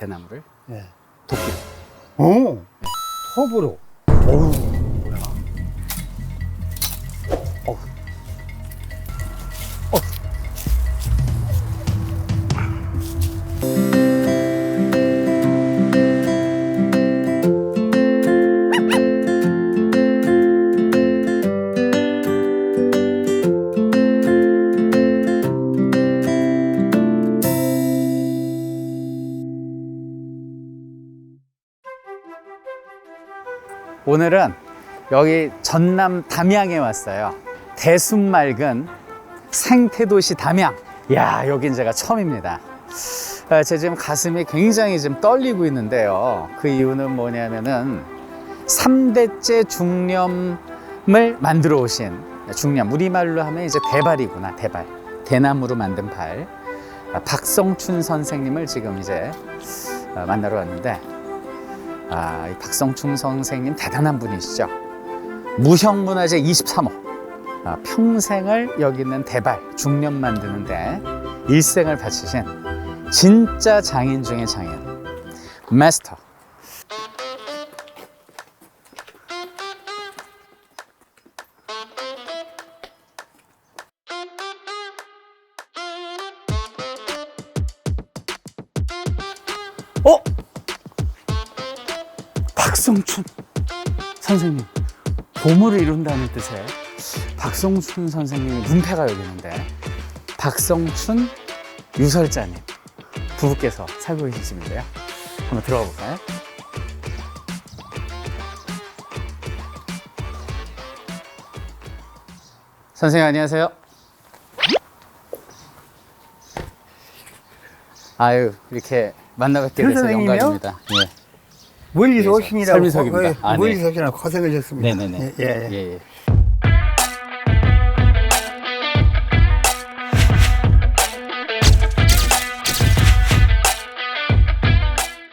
대나무를 예. 도끼로. 오, 톱으로. 어우. 오늘은 여기 전남 담양에 왔어요. 대순 맑은 생태도시 담양. 야, 여긴 제가 처음입니다. 아, 제 지금 가슴이 굉장히 지금 떨리고 있는데요. 그 이유는 뭐냐면은 3대째 중념을 만들어 오신 중념. 우리말로 하면 이제 대발이구나, 대발. 대나무로 만든 발. 아, 박성춘 선생님을 지금 이제 아, 만나러 왔는데 아, 이 박성춘 선생님 대단한 분이시죠. 무형문화재 23호. 아, 평생을 여기 있는 대발, 중년 만드는데 일생을 바치신 진짜 장인 중의 장인. 마스터. 어? 박성춘 선생님 보물을 이룬다는 뜻의 박성춘 선생님의 문패가 여기 있는데 박성춘 유설자님 부부께서 살고 계신 집인데요 한번 들어가 볼까요? 선생님 안녕하세요 아유 이렇게 만나 뵙게 돼서? 영광입니다 예. 멀리서 예, 오시니라고. 설민석입니다. 어, 아, 네. 멀리서 오시느라 고생하셨습니다. 네네네. 예, 예. 예, 예.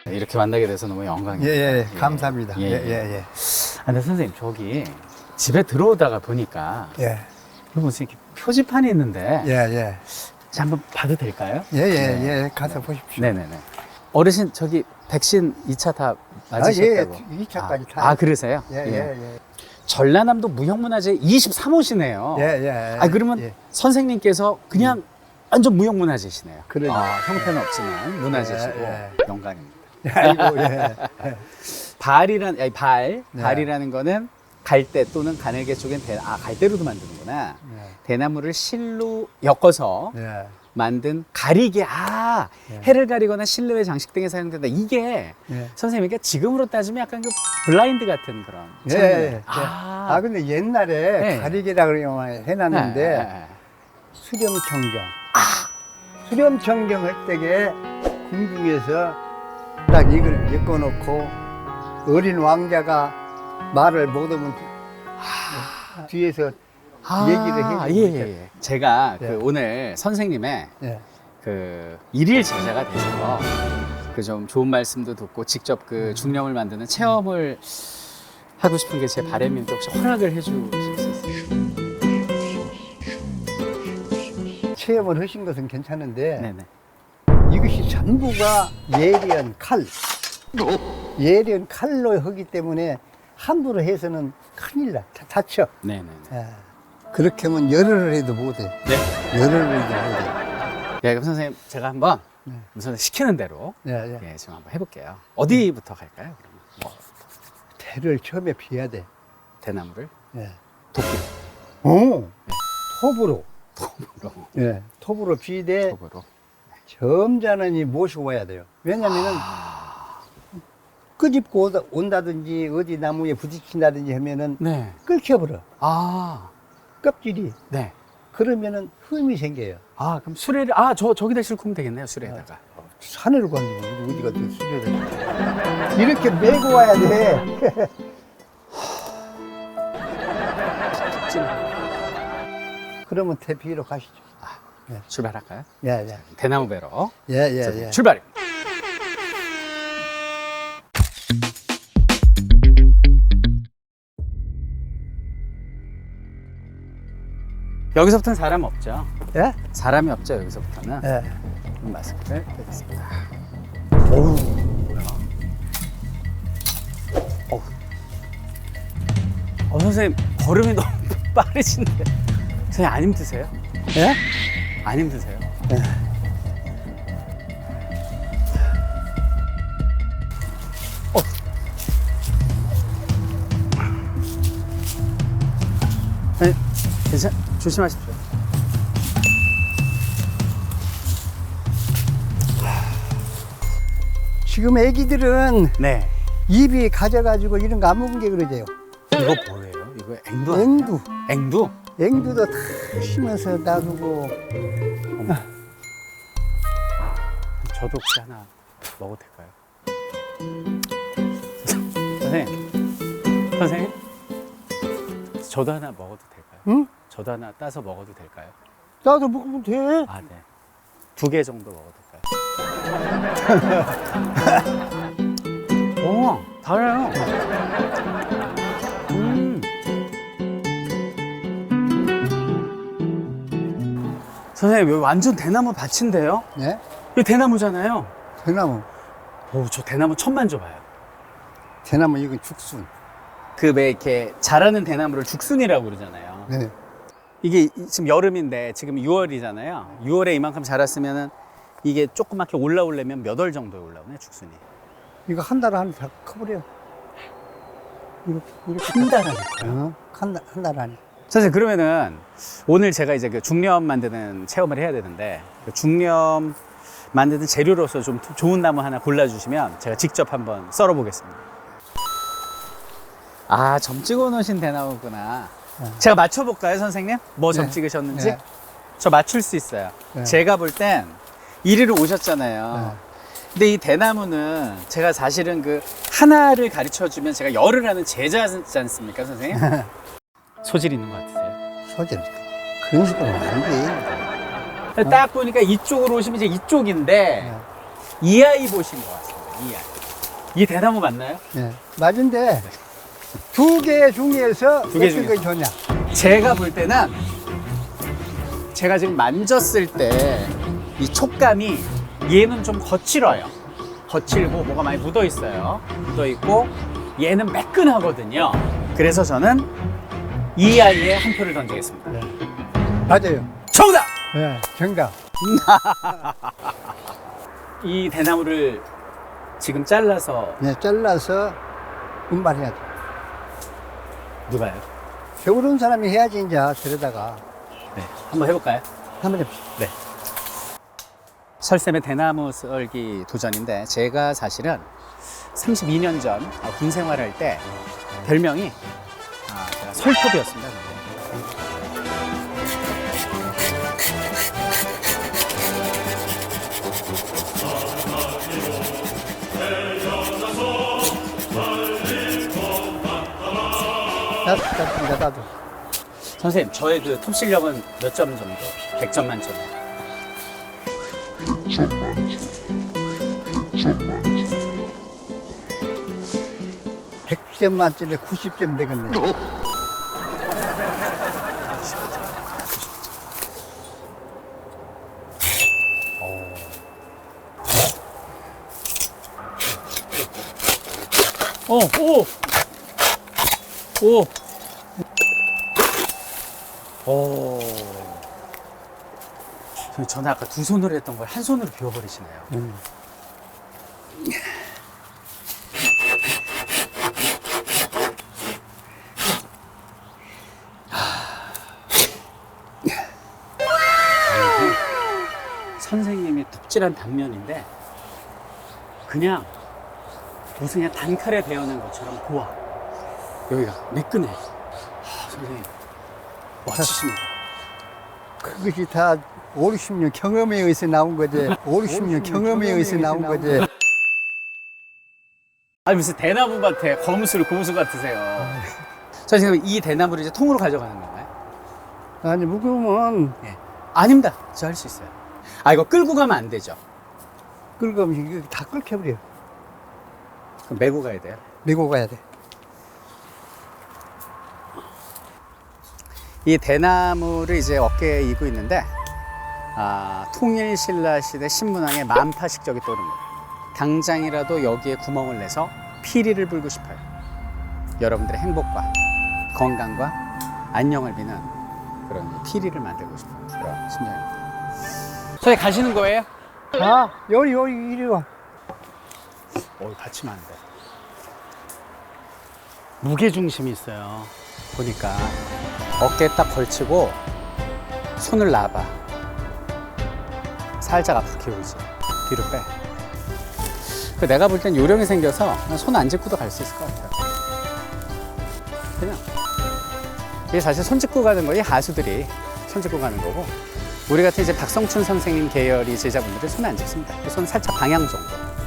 이렇게 만나게 돼서 너무 예, 영광입니다. 예, 감사합니다. 예, 예, 예. 예, 예. 아, 근데 선생님 저기 집에 들어오다가 보니까 예, 여기 무슨 이렇게 표지판이 있는데 예, 예. 자, 한번 봐도 될까요? 예, 예, 네. 예. 가서 보십시오. 네네네. 어르신 저기 백신 2차 다 아, 맞으셨다고? 예, 2차까지 아, 다. 아, 그러세요? 예, 예, 예. 전라남도 무형문화재 23호시네요. 예, 예. 아 그러면 예. 선생님께서 그냥 완전 무형문화재시네요. 그러죠. 아, 형태는 없지만 문화재시고 예, 영광입니다. 아이고, 예. 예. 발이란 아니 발 네. 발이라는 거는 갈대 또는 가늘개 쪽엔 대, 아 갈대로도 만드는구나. 대나무를 실로 엮어서 예. 만든 가리개 아 예. 해를 가리거나 실내외 장식 등에 사용된다. 이게 예. 선생님 이게 지금으로 따지면 약간 그 블라인드 같은 그런. 예. 예, 예. 아, 아, 근데 옛날에 네. 가리개라 그러면 해놨는데 네, 네, 네. 수렴 청경. 수렴 청경 할 때에 궁중에서 딱 이걸 엮어놓고 어린 왕자가 말을 못하면 뒤에서 얘기를 아, 해주고 예. 예, 예. 제가 예. 그 오늘 선생님의 예. 그 일일 제자가 돼서 그 좀 좋은 말씀도 듣고 직접 그 중령을 만드는 체험을 하고 싶은 게 제 바람인데 혹시 허락을 해주실 수 있어요? 체험을 하신 것은 괜찮은데 네네. 이것이 전부가 예리한 칼, 예리한 칼로 하기 때문에 함부로 해서는 큰일 나, 다- 다쳐. 네네네. 예. 그렇게 하면 열흘을 해도 못해. 네. 열흘을 해도 못해. 예, 그럼 선생님 제가 한번 네. 우선 시키는 대로 예, 예. 예, 지금 한번 해볼게요. 어디부터 갈까요? 그러면 대를 처음에 비야 돼. 대나무를 예. 도끼로, 오, 톱으로. 톱으로, 예, 톱으로 비되 톱으로. 점잖으니 모시고 와야 돼요. 왜냐면은 아. 끄집고 오다- 온다든지 어디 나무에 부딪힌다든지 하면은 네. 끓여버려. 아, 껍질이. 네. 그러면은 흠이 생겨요. 아, 그럼 수레를 아, 저 저기다 싣고 오면 되겠네요, 수레에다가. 산을 가면 어디가 더 수려돼. 이렇게 메고 와야 돼. 찜. 그러면 대피로 가시죠. 출발할까요? 예, 예. 대나무 배로 예, 예, 자, 예. 출발. 여기서부터는 사람 없죠. 예? 사람이 없죠 여기서부터는. 예. 그럼 마스크를 빼겠습니다. 어우. 어우. 어 선생님 걸음이 너무 빠르신데. 선생님 안 힘드세요? 예? 안 힘드세요? 예. 어. 괜찮, 조심하십시오. 지금 애기들은 네. 입이 가져가지고 이런 거 안 먹은 게 그러대요. 이거 뭐예요? 이거 앵두 아니에요? 앵두. 앵두? 앵두도 다 심어서 놔두고. 저도 혹시 하나 먹어도 될까요? 선생님, 선생님, 저도 하나 먹어도 될까요? 응? 저도 하나 따서 먹어도 될까요? 나도 먹으면 돼. 아, 네. 두 개 정도 먹어도 될까요? 오, 달아요. 음. 선생님, 여기 완전 대나무 밭인데요? 네? 이거 대나무잖아요. 대나무. 오, 저 대나무 처음 만져봐요. 대나무 이건 죽순. 그 왜 이렇게 자라는 대나무를 죽순이라고 그러잖아요. 네. 이게 이- 지금 여름인데 지금 6월이잖아요. 6월에 이만큼 자랐으면은 이게 조그맣게 올라오려면 몇 월 정도에 올라오네 죽순이. 이거 한달 안에 다 커버려. 이거, 이거 한달 안에. 어? 한 달, 한달 안에. 선생님 그러면은 오늘 제가 이제 그 중념 만드는 체험을 해야 되는데 그 중념 만드는 재료로서 좀 좋은 나무 하나 골라주시면 제가 직접 한번 썰어 보겠습니다. 아, 점 찍어 놓으신 대나무구나. 네. 제가 맞춰볼까요, 선생님? 뭐 점 네. 찍으셨는지? 네. 저 맞출 수 있어요. 네. 제가 볼 땐 이리로 오셨잖아요. 네. 근데 이 대나무는 제가 사실은 그 하나를 가르쳐 주면 제가 열을 하는 제자지 않습니까, 선생님? 소질 있는 것 같으세요? 소질. 그런 식으로 안 돼. 딱 보니까 이쪽으로 오시면 이제 이쪽인데 네. 이 아이 보신 것 같습니다. 이 아이. 이 대나무 맞나요? 네. 맞은데, 두 개 중에서 두개 어떤 게 좋냐? 제가 볼 때는 제가 지금 만졌을 때 이 촉감이 얘는 좀 거칠어요. 거칠고 뭐가 많이 묻어 있어요. 묻어 있고 얘는 매끈하거든요. 그래서 저는 이 아이에 한 표를 던지겠습니다. 네. 맞아요. 정답! 네. 정답. 이 대나무를 지금 잘라서 네. 잘라서 운반해야 돼. 누가요? 배우는 사람이 해야지, 이제, 저러다가. 네, 한번 해볼까요? 한번 해보시죠. 네. 설쌤의 대나무 썰기 도전인데 제가 사실은 32년 전 어, 군 생활할 때 별명이 아, 제가 설톱이었습니다. 그때. 나도, 나도. 선생님, 저의 그톱 실력은 몇 점 정도? 100점 만점에. 100점 만점에 90점 되겠네. 어, 오! 오! 오. 선생님, 저는 아까 두 손으로 했던 걸 한 손으로 비워버리시네요. 음. 선생님이 톱질한 단면인데 그냥 무슨 그냥 단칼에 베어낸 것처럼 고와. 여기가 매끈해. 아, 선생님. 멋지십니다. 그것이 다 5, 60년 경험에 의해서 나온 거지. 5, 60년 경험에 의해서 나온 거지. 아니 무슨 대나무 같아 거무술 고무술 같으세요 자 지금 이 대나무를 이제 통으로 가져가는 건가요? 아니, 묵으면 예. 아닙니다 저 할 수 있어요 아 이거 끌고 가면 안 되죠 끓으면 이거 다 끓여버려. 그럼 메고 가야 돼요 메고 가야 돼. 이 대나무를 이제 어깨에 이고 있는데 아, 통일 신라 시대 신문왕의 만파식적이 떠오릅니다. 당장이라도 여기에 구멍을 내서 피리를 불고 싶어요. 여러분들의 행복과 건강과 안녕을 비는 그런 피리를 만들고 싶은 그런 심정입니다. 저희 가시는 거예요? 아, 요리, 요리, 이리 와. 어, 받치면 안 돼. 무게 중심이 있어요. 보니까 어깨에 딱 걸치고 손을 놔봐. 살짝 앞으로 기울이지. 뒤로 빼. 그 내가 볼 땐 요령이 생겨서 손 안 짚고도 갈 수 있을 것 같아요. 그냥. 이게 사실 손 짚고 가는 거이 하수들이 손 짚고 가는 거고 우리 같은 이제 박성춘 선생님 계열이 제자분들은 손 안 짚습니다. 손 살짝 방향 정도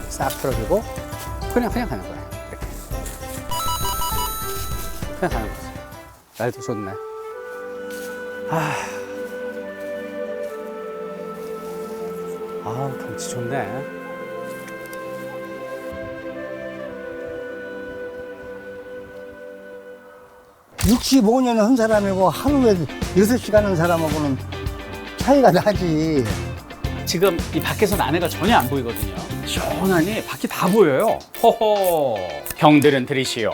싹 틀어주고 그냥 그냥 가는 거예요. 이렇게. 그냥 가는 거죠. 날도 좋네. 아, 아 경치 좋네. 65년 한 사람이고 하루에 6시간 하는 사람하고는 차이가 나지. 지금 이 밖에서 아내가 전혀 안 보이거든요. 시원하니 밖이 다 보여요. 호호. 형들은 들이시오.